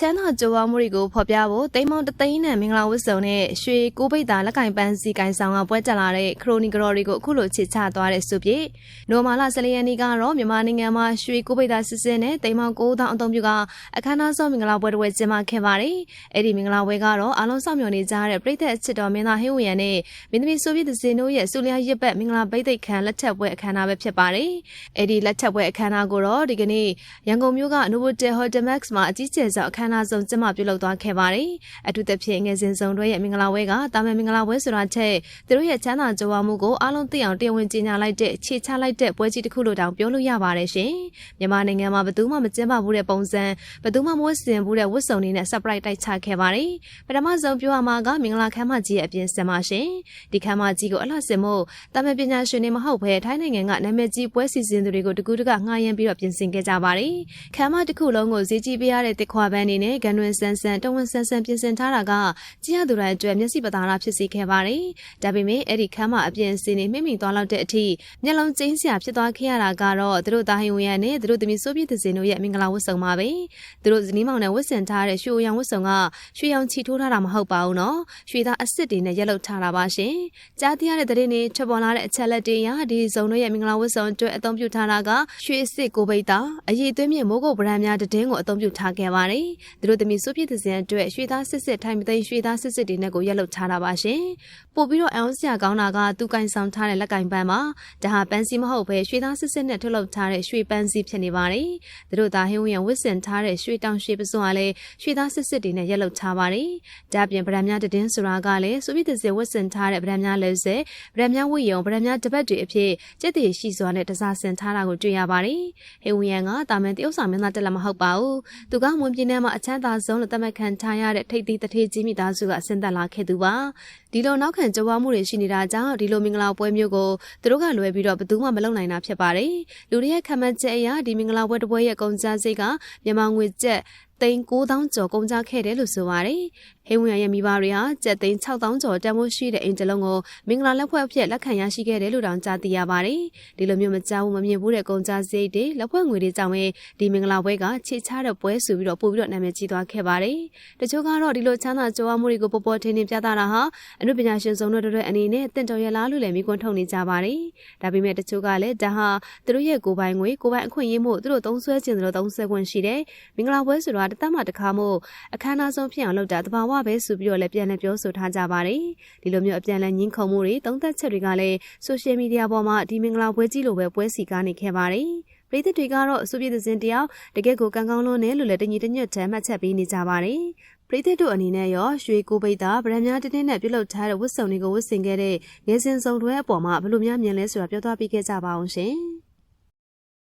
ချမ်းသာကြွားမှုတွေကိုဖော်ပြဖို့တိမ်မောင်တသိန်းနဲ့မင်္ဂလာဝတ်စုံနဲ့ရွှေကိုပိတ်တာလက်ကင်ပန်းစီကင်ဆောင်ကပွဲတက်လာတဲ့ခရိုနီကရော်တွေကိုအခုလိုချစ်ချသွားတဲ့ဆိုပြေနိုမာလာဆလီယန်နီကတော့မြန်မာနိုင်ငံမှာရွှေကိုပိတ်တာစစ်စစ်နဲ့တိမ်မောင်9000အသုံးပြုကအခမ်းအနားဆောင်မင်္ဂလာပွဲတစ်ပွဲကျင်းပခဲ့ပါတယ်။အဲ့ဒီမင်္ဂလာပွဲကတော့အားလုံးစောင့်မျှော်နေကြတဲ့ပြည်သက်အချစ်တော်မင်းသားဟင်းဝရံနဲ့မင်းသမီးဆိုဗီယက်ဇင်တို့ရဲ့စူလျာရစ်ပတ်မင်္ဂလာပိတ်သိက်ခံလက်ထပ်ပွဲအခမ်းအနားပဲဖြစ်ပါတယ်။အဲ့ဒီလက်ထပ်ပွဲအခမ်းအနားကိုတော့ဒီကနေ့ရန်ကုန်မြို့က Novotel Hotel Max မှာအကြီးကျယ်ဆုံးအခမ်းအနားဆုံးကျင်းပပြုလုပ်သွားခဲ့ပါတယ်။အထူးသဖြင့်ငယ်စဉ်စုံတို့ရဲ့မင်္ဂလာပွဲကတာမန်မင်္ဂလာပွဲဆိုတာချက်သူတို့ရဲ့ချမ်းသာကြွားမှုကိုအားလုံးသိအောင်တရားဝင်ကြေညာလိုက်တဲ့ခြေချလိုက်တဲ့ပွဲကြီးတစ်ခုလို့တောင်ပြောလို့ရပါတယ်ရှင်။မြန်မာနိုင်ငံမှာဘယ်သူမှမကျင်းပဘူးတဲ့ပုံစံဘယ်သူမှမဝတ်ဆင်ဘူးတဲ့ဝတ်စုံတွေနဲ့ surprise တိုက်ချခဲ့ပါတယ်။ပထမဆုံးပြောရမှာကမင်္ဂလာခမ်းမကြီးရဲ့အပြင်စင်ပါရှင်။ဒီခမ်းမကြီးကိုအလှဆင်ဖို့တာမန်ပညာရှင်တွေမဟုတ်ဘဲထိုင်းနိုင်ငံကနာမည်ကြီးပွဲစီစဉ်သူတွေကိုတကူးတကငှားရမ်းပြီးတော့ပြင်ဆင်ခဲ့ကြပါတယ်။ခမ်းမတစ်ခုလုံးကိုဈေးကြီးပေးရတဲ့တစ်ခွာပန်းနေနဲ့ဂန်တွင်ဆန်းဆန်းတဝန်ဆန်းဆန်းပြင်ဆင်ထားတာကကြည့်ရသူတိုင်းအတွက်မျက်စိပသာရဖြစ်စေခဲ့ပါတယ်။ဒါပေမဲ့အဲ့ဒီခမ်းမအပြင်စင်နေမိမိသွားလောက်တဲ့အထိမျက်လုံးကျင်းစရာဖြစ်သွားခဲ့ရတာကတော့သူတို့တာဟင်ဝင်ရနဲ့သူတို့သမီးဆိုဗီယက်သစင်တို့ရဲ့မင်္ဂလာဝတ်စုံပါပဲ။သူတို့ဇနီးမောင်နဲ့ဝတ်ဆင်ထားတဲ့ရွှေရောင်ဝတ်စုံကရွှေရောင်ချီထိုးထားတာမဟုတ်ပါဘူးနော်။ရွှေသားအစ်စ်တွေနဲ့ရက်လုပ်ထားတာပါရှင်။ကြားသိရတဲ့သတင်းတွေထွက်ပေါ်လာတဲ့အချက်လက်တွေအရဒီဇုံတို့ရဲ့မင်္ဂလာဝတ်စုံအတွက်အသုံးပြုထားတာကရွှေအစ်စ်ကိုပိတ်တာအရေးသွင်းမြင့်မိုးကုတ်ဗရန်များတည်င်းကိုအသုံးပြုထားခဲ့ပါတယ်။သူတို့သမီးဆိုဗီယက်သစင်အတွက်ရွှေသားစစ်စစ်ထိုင်မသိမ်းရွှေသားစစ်စစ်တွေနဲ့ကိုရက်လုပ်ထားတာပါရှင်။ပို့ပြီးတော့အအောင်စရာကောင်းတာကသူကင်ဆောင်ထားတဲ့လက်ကင်ပန်းပါ။ဒါဟာပန်းစီမဟုတ်ဘဲရွှေသားစစ်စစ်နဲ့ထုတ်လုပ်ထားတဲ့ရွှေပန်းစီဖြစ်နေပါတယ်။သူတို့သားဟင်းဝင်းဝစ်စင်ထားတဲ့ရွှေတောင်ရွှေပစွန်ကလည်းရွှေသားစစ်စစ်တွေနဲ့ရက်လုပ်ထားပါတယ်။ဒါပြင်ဗရန်များတည်င်းဆိုတာကလည်းဆိုဗီယက်သစင်ဝစ်စင်ထားတဲ့ဗရန်များလဲစဲဗရန်များဝိယုံဗရန်များတပတ်တွေအဖြစ်ကျက်တည်ရှိစွာနဲ့တစားဆင်ထားတာကိုတွေ့ရပါတယ်။ဟေဝင်းရန်ကတာမန်တရုတ်ဆောင်မင်းသားတက်လက်မဟုတ်ပါဘူး။သူကမွန်ပြည်နယ်မှာအချမ်းသာဆုံးလို့သတ်မှတ်ခံထားရတဲ့ထိပ်သီးတထေးကြီးမိသားစုကဆင်းသက်လာခဲ့သူပါဒီလိုနောက်ခံကြွားမှုတွေရှိနေတာကြောင့်ဒီလိုမင်္ဂလာပွဲမျိုးကိုသူတို့ကလွယ်ပြီးတော့ဘယ်သူမှမလုပ်နိုင်တာဖြစ်ပါတယ်လူတွေရဲ့ခံမှန်းချက်အရဒီမင်္ဂလာပွဲတစ်ပွဲရဲ့ကုန်ကျစရိတ်ကမြန်မာငွေကျပ် သိန်း9000ကျော်ကုန်ကျခဲ့တယ်လို့ဆိုပါတယ်ဟေးဝင်ရရဲ့မိဘတွေဟာကျပ်သိန်း6000ကျော်တန်ဖိုးရှိတဲ့အိမ်တလုံးကိုမင်္ဂလာလက်ဖွဲ့အဖြစ်လက်ခံရရှိခဲ့တယ်လို့တောင်ကြားသိရပါတယ်ဒီလိုမျိုးမကြောက်မမြင်ဘူးတဲ့ကုန်ကျစရိတ်တွေလက်ဖွဲ့ငွေတွေကြောင့်ပဲဒီမင်္ဂလာပွဲကခြေချတဲ့ပွဲဆိုပြီးတော့ပို့ပြီးတော့နာမည်ကြီးသွားခဲ့ပါတယ်တချို့ကတော့ဒီလိုချမ်းသာကြွားမှုတွေကိုပေါ်ပေါ်ထင်ထင်ပြသတာဟာအနုပညာရှင်စုံတို့တို့အနေနဲ့တင့်တော်ရလားလို့လည်းမိကွန်းထုတ်နေကြပါတယ်ဒါပေမဲ့တချို့ကလည်းဒါဟာသူတို့ရဲ့ကိုယ်ပိုင်ငွေကိုယ်ပိုင်အခွင့်အရေးမှုသူတို့သုံးဆွဲခြင်းတို့သုံးဆွဲခွင့်ရှိတယ်မင်္ဂလာပွဲဆိုတာတသက်မှတစ်ခါမှအခမ်းအနားဆုံးဖြစ်အောင်လုပ်တာတဘာဝပဲဆိုပြီးတော့လည်းပြန်လည်ပြောဆိုထားကြပါတယ်ဒီလိုမျိုးအပြန်လည်ညှင်းခုန်မှုတွေသုံးသက်ချက်တွေကလည်းဆိုရှယ်မီဒီယာပေါ်မှာဒီမင်္ဂလာပွဲကြီးလိုပဲပွဲစီကားနေခဲ့ပါတယ်ပရိသတ်တွေကတော့အစိုးရသစဉ်တယောက်တကယ့်ကိုကံကောင်းလွန်းတယ်လို့လည်းတညီတညွတ်တမ်းမှတ်ချက်ပေးနေကြပါတယ်ပရိသတ်တို့အနေနဲ့ရောရွှေကိုပိတ်တာဗရန်များတင်းတင်းနဲ့ပြုလုပ်ထားတဲ့ဝတ်စုံတွေကိုဝတ်ဆင်ခဲ့တဲ့ငယ်စဉ်စုံတွဲအပေါ်မှာဘယ်လိုများမြင်လဲဆိုတာပြောသွားပြခဲ့ကြပါအောင်ရှင်။